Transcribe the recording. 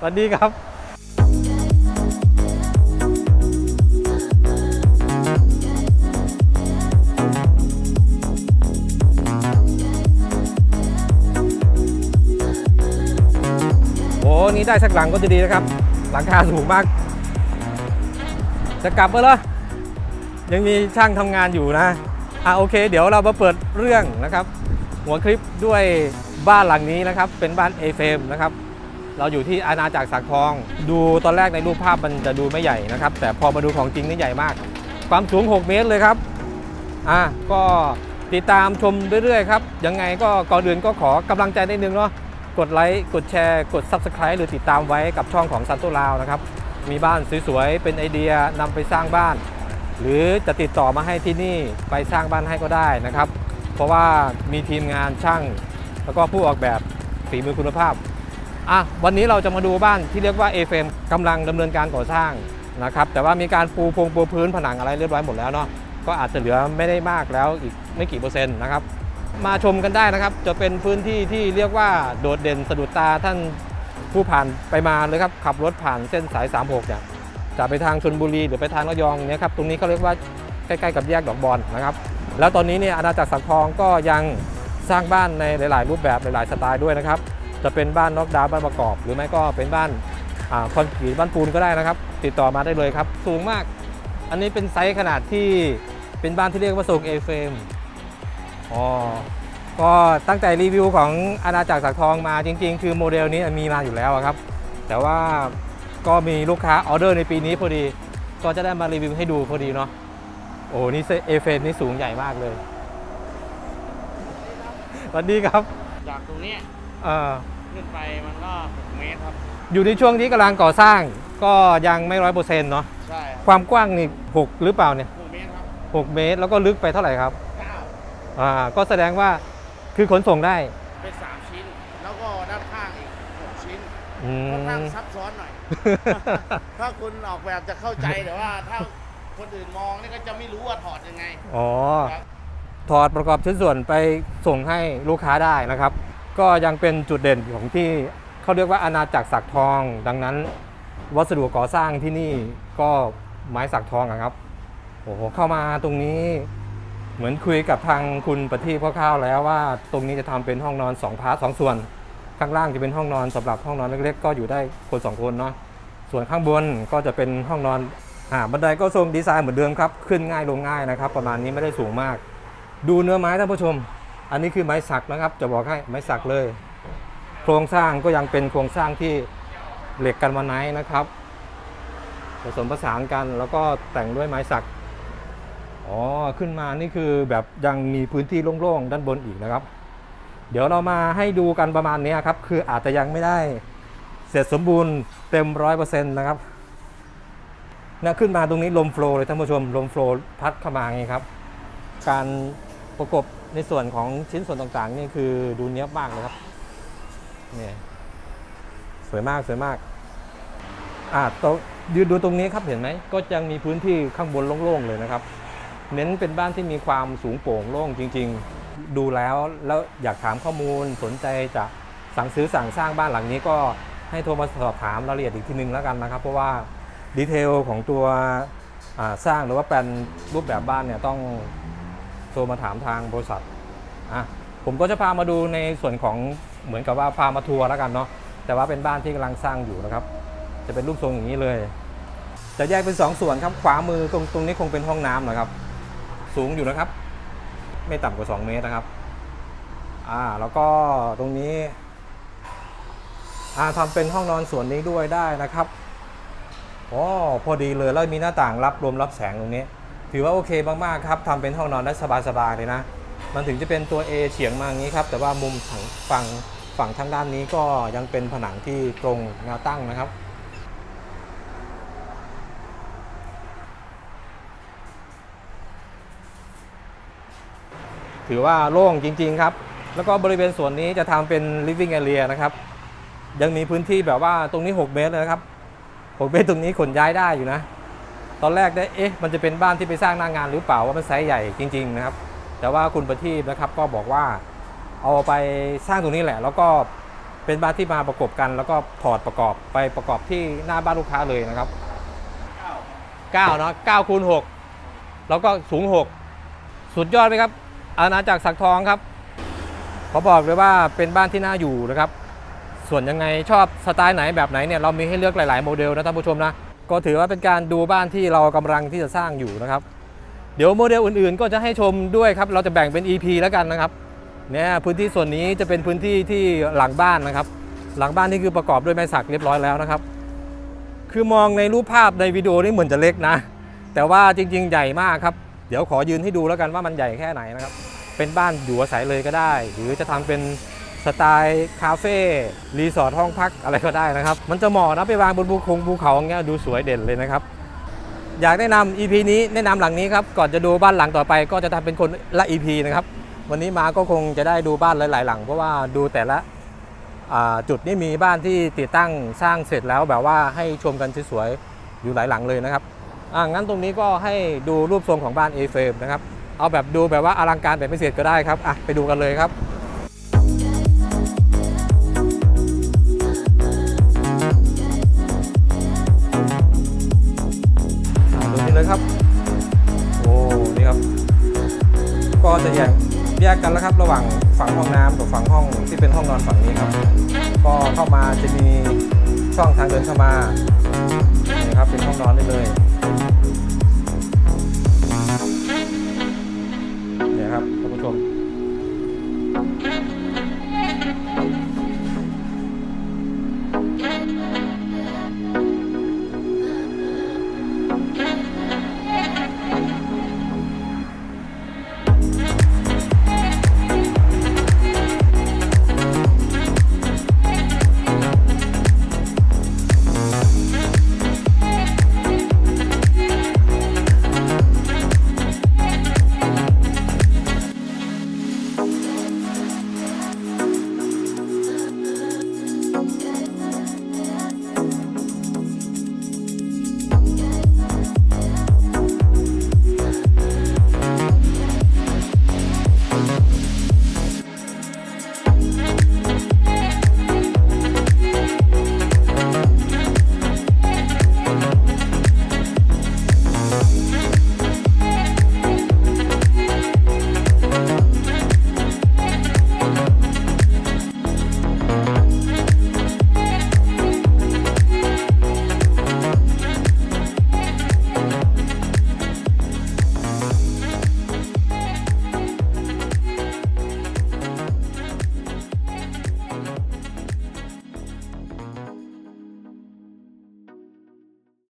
สวัสดีครับโอ้นี่ได้สักหลังก็จะดีนะครับ หลังคาสูงมาก จะกลับมาเหรอยังมีช่างทำงานอยู่นะอะโอเค เดี๋ยวเรามาเปิดเรื่องนะครับ หัวคลิปด้วยบ้านหลังนี้นะครับ เป็นบ้านเอเฟมนะครับ เราอยู่ที่อาณาจักรสักทอง ดูตอนแรกในรูปภาพมันจะดูไม่ใหญ่นะครับ แต่พอมาดูของจริงนี่ใหญ่มาก ความสูง 6 เมตรเลยครับอะก็ติดตามชมเรื่อยๆครับ ยังไงก็ก่อนอื่นก็ขอกำลังใจนิดนึงเนาะกดไลค์กดแชร์ กด Subscribe หรือติดตามไว้กับช่องของซันโตลาวนะครับ มีบ้านสวยๆ เป็นไอเดียนำไปสร้างบ้าน หรือจะติดต่อมาให้ที่นี่ไปสร้างบ้านให้ก็ได้นะครับ เพราะว่ามีทีมงานช่าง แล้วก็ผู้ออกแบบฝีมือคุณภาพ อะวันนี้เราจะมาดูบ้านที่เรียกว่า a f m กำลังดำเนินการก่อสร้างนะครับแต่ว่ามีการปูพงปูพื้นผนังอะไรเรียบร้อยหมดแล้วเนาะก็อาจจะเหลือไม่ได้มากแล้วอีกไม่กี่เปอร์เซ็นต์นะครับมาชมกันได้นะครับ จะเป็นพื้นที่ที่เรียกว่าโดดเด่นสะดุดตาท่านผู้ผ่านไปมาเลยครับขับรถผ่านเส้นสาย 36เนี่ยจะไปทางชนบุรีหรือไปทางระยองเนี่ยครับตรงนี้เขาเรียกว่าใกล้ๆกับแยกดอกบอลนะครับ แล้วตอนนี้เนี่ยอาณาจักรสักทองก็ยังสร้างบ้านในหลาย ๆ รูปแบบหลาย ๆ สไตล์ด้วยนะครับ จะเป็นบ้านน็อกดาวน์บ้านประกอบ หรือไม่ก็เป็นบ้านอคอนกรีตบ้านปูนก็ได้นะครับ ติดต่อมาได้เลยครับ สูงมาก อันนี้เป็นไซส์ขนาดที่เป็นบ้านที่เรียกว่าทรงเอเฟมอ๋อก็ตั้งแต่รีวิวของอาณาจักรสักทองมาจริง ๆ คือโมเดลนี้มีมาอยู่แล้วครับ แต่ว่าก็มีลูกค้าออเดอร์ในปีนี้พอดี ก็จะได้มารีวิวให้ดูพอดีเนาะโอ้นี่เอเฟมนี่สูงใหญ่มากเลยสวัสดีครับจากตรงนี้ อ่อขึ้นไปมันก็6เมตรครับ อยู่ในช่วงที่กำลังก่อสร้างก็ยังไม่ร้อยเปอร์เซ็นต์เนาะใช่ครับความกว้างนี่หกหรือเปล่าเนี่ย6เมตรครับหกเมตร แล้วก็ลึกไปเท่าไหร่ครับ9อ่าก็แสดงว่าคือขนส่งได้เป็น 3 ชิ้น แล้วก็ด้านข้างอีก 6 ชิ้นอืค่อนข้างม ซับซ้อนหน่อย ถ้าคุณออกแบบจะเข้าใจแต่ว่าถ้าคนอื่นมองนี่ก็จะไม่รู้ว่าถอดยังไง อ๋อ ครับ ถอดประกอบชิ้นส่วนไปส่งให้ลูกค้าได้นะครับ ก็ยังเป็นจุดเด่นของที่เขาเรียกว่าอาณาจักรสักทอง ดังนั้น วัสดุก่อสร้างที่นี่ก็ไม้สักทองครับโอ้โหเข้ามาตรงนี้เหมือนคุยกับทางคุณประทีปคร่าวๆแล้วว่าตรงนี้จะทำเป็นห้องนอน2พาร์ทสองส่วน ข้างล่างจะเป็นห้องนอนสำหรับห้องนอนเล็กๆ ก็อยู่ได้คนสองคนเนาะส่วนข้างบนก็จะเป็นห้องนอนอ่าบันไดก็ทรงดีไซน์เหมือนเดิมครับ ขึ้นง่ายลงง่ายนะครับ ประมาณนี้ไม่ได้สูงมาก ดูเนื้อไม้ท่านผู้ชม อันนี้คือไม้สักนะครับ จะบอกให้ไม้สักเลย โครงสร้างก็ยังเป็นโครงสร้างที่เหล็กกันวาไนท์นะครับ ผสมผสานกันแล้วก็แต่งด้วยไม้สักอ๋อขึ้นมานี่คือแบบยังมีพื้นที่โล่งๆด้านบนอีกนะครับ เดี๋ยวเรามาให้ดูกันประมาณนี้ครับ คืออาจจะยังไม่ได้เสร็จสมบูรณ์เต็มร้อยเปอร์เซ็นต์นะครับนะขึ้นมาตรงนี้ลมโฟล์เลยท่านผู้ชมลมโฟล์พัดเข้ามาอย่างครับ การ ประกบในส่วนของชิ้นส่วนต่างๆ นี่คือดูเนี้ยบมากเลยครับนี่สวยมากสวยมากอ่าตรงยืนดูตรงนี้ครับเห็นไหมก็ยังมีพื้นที่ข้างบนโล่งๆเลยนะครับ เน้นเป็นบ้านที่มีความสูงโปร่งโล่งจริง ๆ ดูแล้วแล้วอยากถามข้อมูลสนใจจะสั่งซื้อสั่งสร้างบ้านหลังนี้ก็ให้โทรมาสอบถามรายละเอียดอีกทีนึงแล้วกันนะครับ เพราะว่าดีเทลของตัวสร้างหรือว่าแปลนรูปแบบบ้านเนี่ยต้อง ทรมาถามทางบริษัทอะผมก็จะพามาดูในส่วนของเหมือนกับว่าพามาทัวร์แล้วกันเนาะแต่ว่าเป็นบ้านที่กำลังสร้างอยู่นะครับ จะเป็นรูปทรงอย่างนี้เลย จะแยกเป็นสองส่วนครับขวามือตรงตรงนี้คงเป็นห้องน้ำนะครับ สูงอยู่นะครับ ไม่ต่ำกว่า 2 เมตรนะครับอ่าแล้วก็ตรงนี้อ่าทำเป็นห้องนอนส่วนนี้ด้วยได้นะครับอ๋อพอดีเลยแล้วมีหน้าต่างรับลมรับแสงตรงนี้ ถือว่าโอเคมากๆครับทำเป็นห้องนอนได้สบายๆเลยนะ มันถึงจะเป็นตัว A เฉียงมาอย่างนี้ครับ แต่ว่ามุมฝั่งฝั่งฝั่งทางด้านนี้ก็ยังเป็นผนังที่ตรงแนวตั้งนะครับ ถือว่าโล่งจริงๆครับ แล้วก็บริเวณส่วนนี้จะทำเป็น living area นะครับ ยังมีพื้นที่แบบว่าตรงนี้ 6 เมตรเลยนะครับ 6 เมตรตรงนี้ขนย้ายได้อยู่นะ ตอนแรกได้เอ๊ะมันจะเป็นบ้านที่ไปสร้างหน้างานหรือเปล่าว่ามันไซส์ใหญ่จริงๆนะครับ แต่ว่าคุณประทีปนะครับก็บอกว่าเอาไปสร้างตรงนี้แหละ แล้วก็เป็นบ้านที่มาประกบกัน แล้วก็ถอดประกอบไปประกอบที่หน้าบ้านลูกค้าเลยนะครับ9เนาะ9คูณ6แล้วก็สูง 6 สุดยอดไหมครับ อาณาจักรสักทองครับขอบอกเลยว่าเป็นบ้านที่น่าอยู่นะครับ ส่วนยังไงชอบสไตล์ไหนแบบไหนเนี่ยเรามีให้เลือกหลาย ๆ โมเดลนะท่านผู้ชมนะ ก็ถือว่าเป็นการดูบ้านที่เรากำลังที่จะสร้างอยู่นะครับ เดี๋ยวโมเดลอื่นๆ ก็จะให้ชมด้วยครับ เราจะแบ่งเป็น EP แล้วกันนะครับเนี่ยพื้นที่ส่วนนี้จะเป็นพื้นที่ที่หลังบ้านนะครับ หลังบ้านนี่คือประกอบด้วยไม้สักเรียบร้อยแล้วนะครับ คือมองในรูปภาพในวิดีโอนี่เหมือนจะเล็กนะ แต่ว่าจริงๆ ใหญ่มากครับ เดี๋ยวขอยืนให้ดูแล้วกันว่ามันใหญ่แค่ไหนนะครับ เป็นบ้านอยู่อาศัยเลยก็ได้ หรือจะทำเป็น สไตล์คาเฟ่รีสอร์ทห้องพักอะไรก็ได้นะครับ มันจะเหมาะนะไปวางบนภูคงภูเขาอย่างเงี้ยดูสวยเด่นเลยนะครับ อยากแนะนำ EP นี้แนะนำหลังนี้ครับ ก่อนจะดูบ้านหลังต่อไปก็จะทำเป็นคนละ EP นะครับ วันนี้มาก็คงจะได้ดูบ้านหลาย ๆ หลัง เพราะว่าดูแต่ละจุดนี้มีบ้านที่ติดตั้งสร้างเสร็จแล้วแบบว่าให้ชมกันสวยๆอยู่หลายหลังเลยนะครับอ่างั้นตรงนี้ก็ให้ดูรูปทรงของบ้าน A frame นะครับ เอาแบบดูแบบว่าอลังการแบบพิเศษก็ได้ครับอะไปดูกันเลยครับ กันแล้วครับ ระหว่างฝั่งห้องน้ำกับฝั่งห้องที่เป็นห้องนอนฝั่งนี้ครับ ก็เข้ามาจะมีช่องทางเดินเข้ามานี่ครับเป็นห้องนอนได้เลย